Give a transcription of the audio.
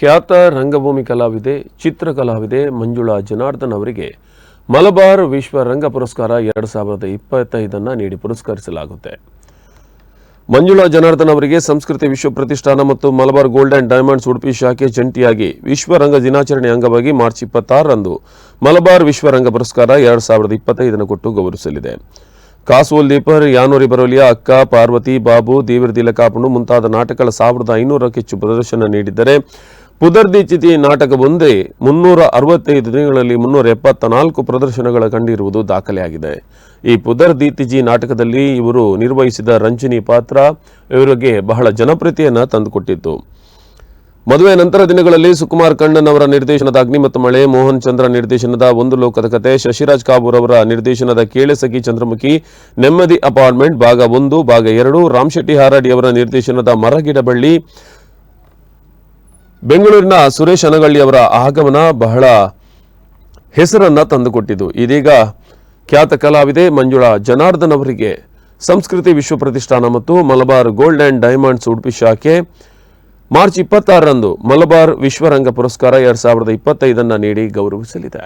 ಖ್ಯಾತ ರಂಗಭೂಮಿ ಕಲಾವಿದೆ, ಚಿತ್ರಕಲಾವಿದೆ ಮಂಜುಳಾ ಜನಾರ್ದನ್ ಅವರಿಗೆ ಮಲಬಾರ್ ವಿಶ್ವ ರಂಗ ಪುರಸ್ಕಾರ ಎರಡು ಸಾವಿರದ ಇಪ್ಪತ್ತೈದನ್ನು ನೀಡಿ ಪುರಸ್ಕರಿಸಲಾಗುತ್ತೆ. ಮಂಜುಳಾ ಜನಾರ್ದನ್ ಅವರಿಗೆ ಸಂಸ್ಕೃತಿ ವಿಶ್ವ ಪ್ರತಿಷ್ಠಾನ ಮತ್ತು Malabar Gold and Diamonds Udupi ಶಾಖೆ ಜಂಟಿಯಾಗಿ ವಿಶ್ವ ರಂಗ ದಿನಾಚರಣೆ ಅಂಗವಾಗಿ ಮಾರ್ಚ್ ಇಪ್ಪತ್ತಾರರಂದು ಮಲಬಾರ್ ವಿಶ್ವ ರಂಗ ಪುರಸ್ಕಾರ ಎರಡು ಸಾವಿರದ ಇಪ್ಪತ್ತೈದನ್ನು ಕೊಟ್ಟು ಗೌರವಿಸಲಿದೆ. ಕಾಸೋಲ್ ದೀಪರ್, ಯಾನೂರಿ ಬರೋಲಿಯ, ಅಕ್ಕ, ಪಾರ್ವತಿ, ಬಾಬು ದೇವಿರ ಕಾಪುಣು ಮುಂತಾದ ನಾಟಕಗಳ ಸಾವಿರದ ಐನೂರಕ್ಕೆ ಹೆಚ್ಚು ಪ್ರದರ್ಶನ ನೀಡಿದ್ದರೆ ಪುದರ್ದಿ ಚಿತಿ ನಾಟಕ ಒಂದೇ ಮುನ್ನೂರ ಅರವತ್ತೈದು ದಿನಗಳಲ್ಲಿ ಮುನ್ನೂರ ಎಪ್ಪತ್ತ ನಾಲ್ಕು ಪ್ರದರ್ಶನಗಳ ಕಂಡಿರುವುದು ದಾಖಲೆಯಾಗಿದೆ. ಈ ಪುದರ್ದೀತಿಜಿ ನಾಟಕದಲ್ಲಿ ಇವರು ನಿರ್ವಹಿಸಿದ ರಂಜಿನಿ ಪಾತ್ರ ಇವರಿಗೆ ಬಹಳ ಜನಪ್ರಿಯತೆಯನ್ನು ತಂದುಕೊಟ್ಟಿತ್ತು. ಮದುವೆ ನಂತರ ದಿನಗಳಲ್ಲಿ ಸುಕುಮಾರ್ ಕಣ್ಣನ್ ಅವರ ನಿರ್ದೇಶನದ ಅಗ್ನಿ ಮತ್ತು ಮಳೆ ಮೋಹನ್ ಚಂದ್ರ ನಿರ್ದೇಶನದ ಒಂದು ಲೋಕದ ಕತೆ, ಶಶಿರಾಜ್ ಕಾಬೂರ್ ಅವರ ನಿರ್ದೇಶನದ ಕೇಳಸಗಿ ಚಂದ್ರಮುಖಿ, ನೆಮ್ಮದಿ ಅಪಾರ್ಟ್ಮೆಂಟ್ ಭಾಗ ಒಂದು, ಭಾಗ ಎರಡು ರಾಮ್ ಶೆಟ್ಟಿ ಹಾರಾಡಿ ಅವರ ನಿರ್ದೇಶನದ ಮರಗಿಡ ಬಳ್ಳಿ ಬೆಂಗಳೂರಿನ ಸುರೇಶ್ ಅನಗಳ್ಳಿ ಅವರ ಆಗಮನ ಬಹಳ ಹೆಸರನ್ನ ತಂದುಕೊಟ್ಟಿದ್ದು. ಇದೀಗ ಖ್ಯಾತ ಕಲಾವಿದೆ ಮಂಜುಳಾ ಜನಾರ್ದನ್ ಅವರಿಗೆ ಸಂಸ್ಕೃತಿ ವಿಶ್ವ ಪ್ರತಿಷ್ಠಾನ ಮತ್ತು Malabar Gold and Diamonds Udupi ಶಾಖೆ ಮಾರ್ಚ್ ಇಪ್ಪತ್ತಾರರಂದು ಮಲಬಾರ್ ವಿಶ್ವರಂಗ ಪುರಸ್ಕಾರ ಎರಡು ಸಾವಿರದ ಇಪ್ಪತ್ತೈದನ್ನು ನೀಡಿ ಗೌರವಿಸಲಿದೆ.